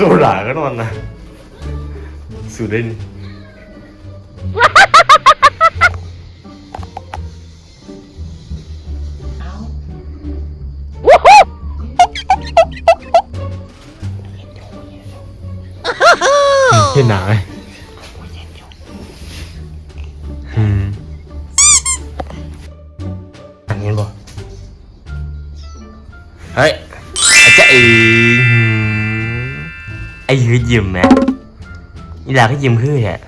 ตัวหลาก็นอนนะสุดเล่นเห็นหนาไหม ยืดยิ้มไหมนี่ลาก็ยิ้มคือแหละ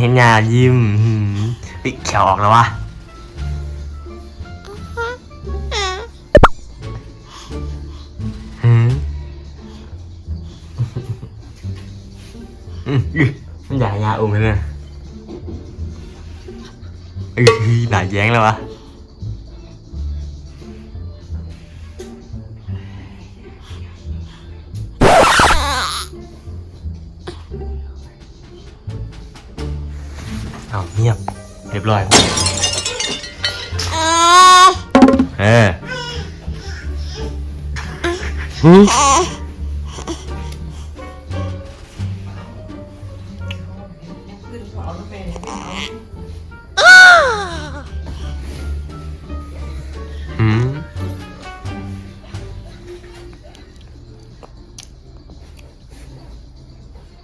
เห็นยายิ้มปิดแขวออกแล้ววะอืมอืมอื้อมันอยากยาอุ้มเลยเนี่ยเอ้ยหนายแย้งแล้ววะ อาเงียบเรียบร้อยเออหืมหืม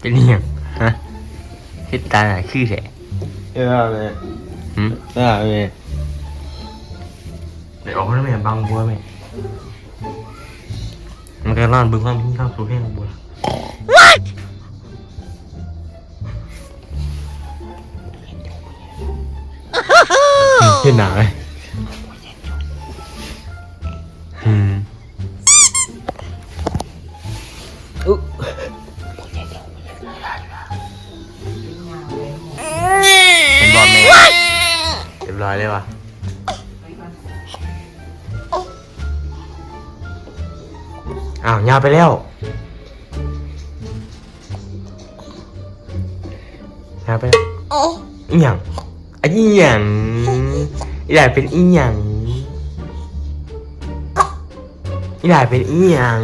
เป็นยังฮะเฮ็ดตาหน่ะคือแท้ เออแม่หืมเออแม่เดี๋ยวออกมาแล้วแม่บังบัวแม่มันก็นอนเบึงความพี่ข้าวสูงแห้งบัวเห็นหนาไหม อ้าวยาวไปแล้วยาวไปแล้วอีหยังอะอีหยังอีหลายเป็นอีหยังอีหลายเป็นอีหยัง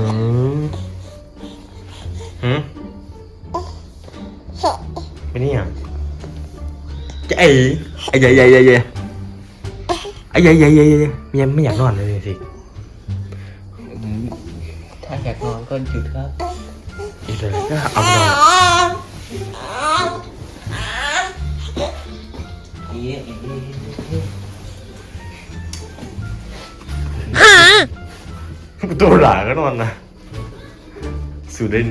หืมเป็นอีหยังจะไอ้ไอ้ใหญ่ใหญ่ใหญ่ใหญ่ไอ้ใหญ่ใหญ่ใหญ่ใหญ่ยังไม่อยากนอนเลยสิาอยากนอนก็หยุดครับอีกเลยก็เอาไปนอนนี่ตัวหลาก็นอนนะสุดเล่น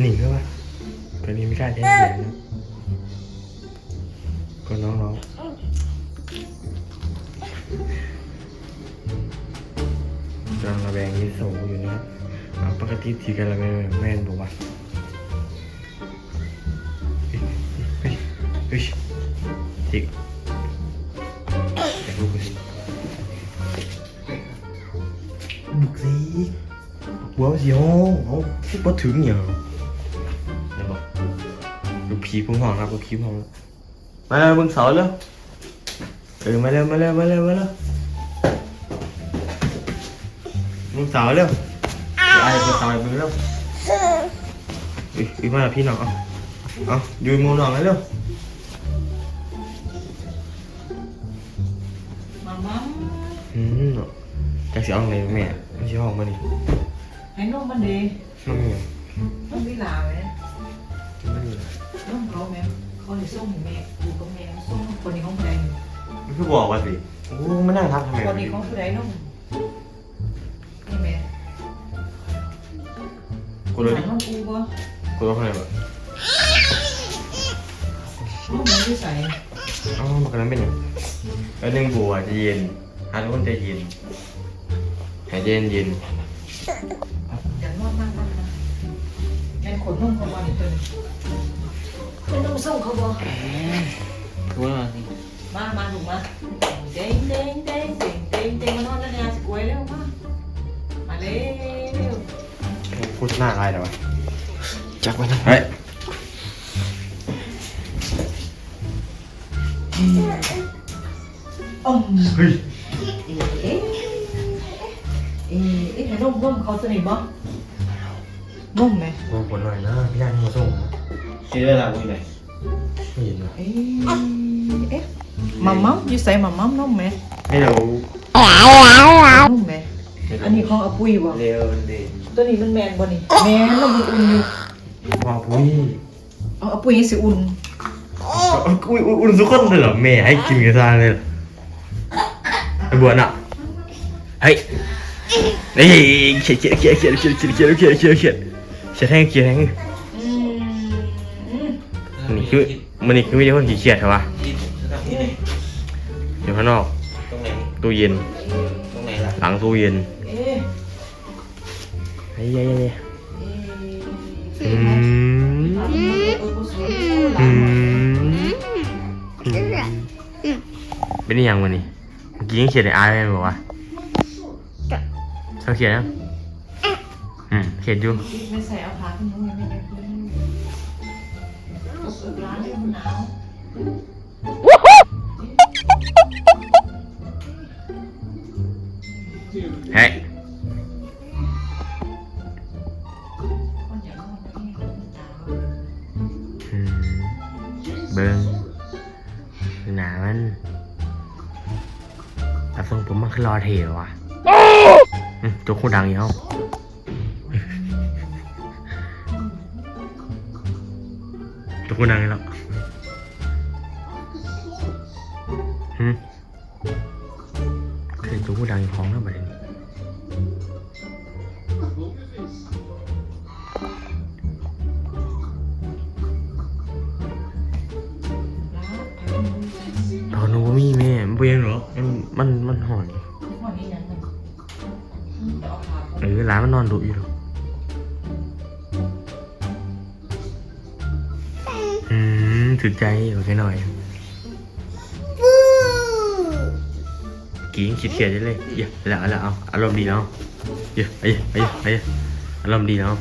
หนีก็วะตังระแวงยิโซอยู่นะครับปกติทีกันละแม่แม่นบอกว่าเฮ้ยเฮ้ยทิกแต่ลูกไปสิบุกสิบัวสิโอ้โหบ่ถึงอย่างเดี๋ยวบอกลูกผีพุ่งห้องครับลูผีพุ่งห้องมาแล้วมึงเสาแล้วเออมาแล้วมาแล้วมาแล้วมาแล้ว มึงเสาแล้วไอ้มึงเสาไอ้มึงแล้วอีกมาแล้วพี่น้องเอาเอาดูมูหน่อยเร็วมามัมอืมจะเสียงอะไรแม่ไม่ใช่ห้องมาดิให้นมมันดีน้องมีนมวิลาไหมไม่มีนมเขาไหมเขาเลยส่งให้แม่กูกับแม่ส่งคนนี้ของผู้ใดไม่คือบอกว่าสิโอ้ไม่นั่งทับทำไมคนนี้ของผู้ใดนมนี่ กูเลยนมกูบ่กูรู้ทำไมแบบนมมันอยู่ใส่อ๋อมันก็นั้นเป็นอย่างแล้วหนึ่งบัวจะเย็นฮันคนจะเย็นหายเย็นเย็นอย่านอนมากมากนะแม่ขนนมเขาบ่นี่เพิ่นเป็นนมส่งเขาบ่ว่าสิมามาลูกมา หน้าอะไรแต่วะจักไปนะเฮ้ยอืมเฮ้ยเอ๊ะเอ๊ะเอ๊ะให้นมนมเขาสนิทบ่นมไหมโอ้ผลหน่อยนะพี่ยานมาส่งนะชื่ออะไรมึงไหนไม่เห็นนะเอ๊ะเอ๊ะมัมมัมอยู่ใส่มัมมัมนมไหมไม่รู้นมไหมอันนี้ของอาปุ้ยบ่เร็วดี ตัวนี้มันแมนบ่นี่แมนแล้วมันอุ่นอยู่ว้าวปุ้ยเอาอาปุ้ยยังสิอุ่นอุ้ยอุ่นสุกคนเลยเหรอแม่ให้กินกันซะเลยเหรอไอ้บัวน่ะเฮ้ยเฮ้ยเขียนเขียนเขียนเขียนเขียนเขียนเขียนเขียนเขียนเขียนเขียนแทงเขียนแทงอืมอืมมันนี่คือมันนี่คือไม่ได้คนขี้เกียจใช่ปะที่สถานที่ไหนอยู่ข้างนอกตรงไหนตู้เย็นตรงไหนล่ะหลังตู้เย็น เยเฮ้ยเยเอ๊ะอืมอืมเป็นยังวันนี้เมื่อกี้ยังเขียนในอาร์ไหมบอกว่าเขาเขียนยังอืมเขียนอยู่ไม่ใส่เอาขาขึ้นนู้นไม่ได้ขึ้นร้านมันหนาว เบิ้งหนามันแต่ทรงผมมันคือรอเทวะอืมตัวคู่ดังอยู่เอ้าตัวคู่ดังอยู่แล้วหืมคือตัวคู่ดังอยู่ของแล้วประเด็น มันมันมันหอนพวกนี้ยังไงจะเอาขาเออร้านมันนอนดุอยู่หรอกอืมถือใจโอเคหน่อยกี่ยังคิดเขียนได้เลยเยอะแล้วแล้วเอาอารมณ์ดีเนาะเยอะไปไปไปอารมณ์ดีเนาะ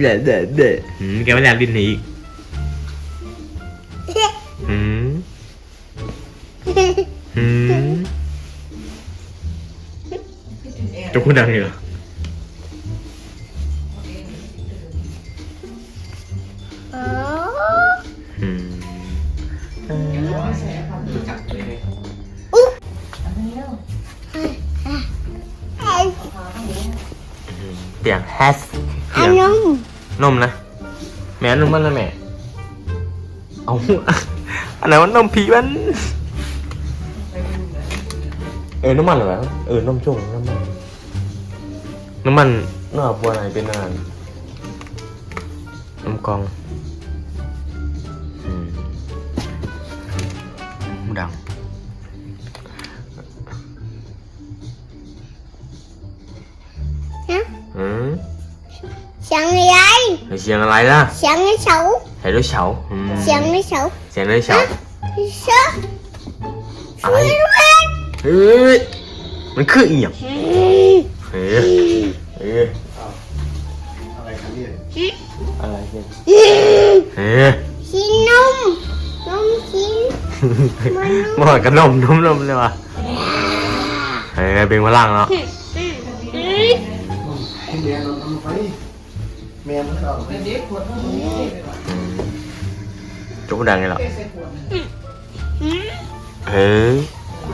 เด็ดเด็ดเด็ดอืมแกไม่แลบดินหนีอีก จะพูดดังเหรออืมจักเลยเลยอันนี้แล้วเตียงแฮสเตียงนมนะ แม่นมมันนะแม่ เอาอันไหนมันนมผีมัน เออ น้ำมันเหรอวะเออน้ำจุ่มน้ำมัน น้ำมันน้าบัวไหนเป็นนานน้ำกองดังอืมเสียงอะไรเสียงอะไรล่ะเสียงเสาเสียงอเสาเสียงไอ้เฉาเสียงไอ้เฉาเสียงอะไรเมันคืออีหยังเฮ้ เอชิ้นนมนมชิ้นหมดกับนมนมนมเลยวะเฮ้ยเป็นพลังเนาะจุ๊บดังไงหรอเฮ้ย